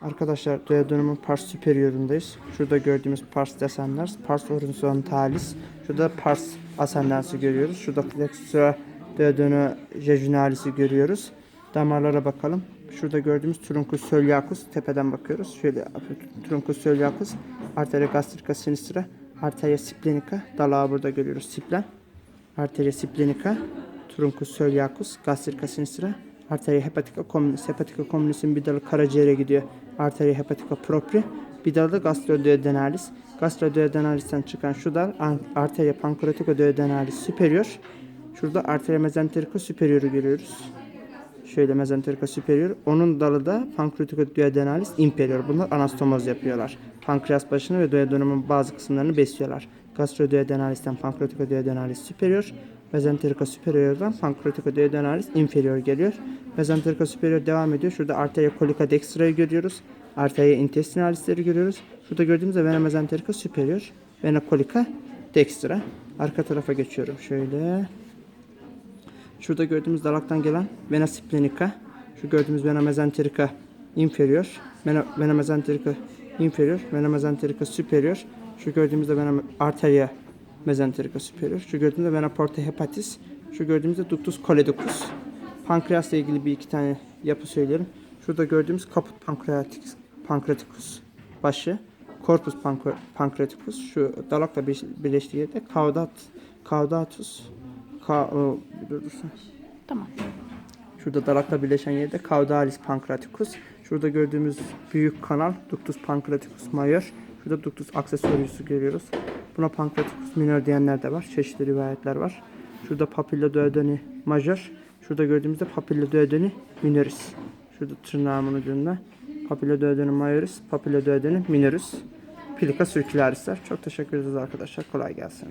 Arkadaşlar duodenumun pars superiorundayız. Şurada gördüğümüz pars descendens, pars horizontalis. Şurada pars ascendensi görüyoruz. Şurada flexura duodenu jejunalis'i görüyoruz. Damarlara bakalım. Şurada gördüğümüz truncus coeliacus tepeden bakıyoruz. Şöyle truncus coeliacus, arteria gastrica sinistra, arteria splenica, dalağı burada görüyoruz splen. Arteria splenica, truncus coeliacus, gastrica sinistra, arteria hepatica communis. Hepatica communis'in bir dalı karaciğere gidiyor. Arteria hepatica propria, bir dalı da gastroduodenalis. Gastroduodenalis'ten çıkan şu dal arteria pancreatica duodenalis superior. Şurada arteria mesenterica superior'u görüyoruz. Şöyle mesenterica superior. Onun dalı da pancreatica duodenalis inferior. Bunlar anastomoz yapıyorlar. Pankreas başını ve duodenumun bazı kısımlarını besliyorlar. Gastroduodenalis'ten pancreatica duodenalis superior. Mesenterica superior'dan pancreatica duodenalis inferior geliyor. Mesenterica superior devam ediyor. Şurada arteria colica dextra'yı görüyoruz. Arteria intestinalis'leri görüyoruz. Şurada gördüğümüz de vena mesenterica superior. Vena colica dextra. Arka tarafa geçiyorum şöyle. Şurada gördüğümüz dalaktan gelen vena splenica. Şu gördüğümüz vena mesenterica inferior. Vena, vena mesenterica inferior. Vena mesenterica superior. Şu gördüğümüz de vena arteria mesenterica superior. Şu gördüğümüz de vena porta hepatis. Şu gördüğümüz de ductus coledocus. Pankreasla ilgili bir iki tane yapı söyleyelim. Şurada gördüğümüz caput pancreaticus, pancreaticus başı. Corpus pancre- pancreaticus. Şu dalakla birleş- birleştiği yerde caudat, caudatus Ka o, durursun. Tamam. Şurada dalakla birleşen yerde caudalis pancreaticus. Şurada gördüğümüz büyük kanal ductus pancreaticus major. Şurada ductus accessorius'u görüyoruz. Buna pancreaticus minor diyenler de var. Çeşitli rivayetler var. Şurada papilla duodeni major. Şurada gördüğümüzde papilla duodeni minoris. Şurada tırnağımın ucunda. Papilla duodeni majoris, papilla duodeni minoris. Plica circularis'ler. Çok teşekkür ederiz arkadaşlar. Kolay gelsin.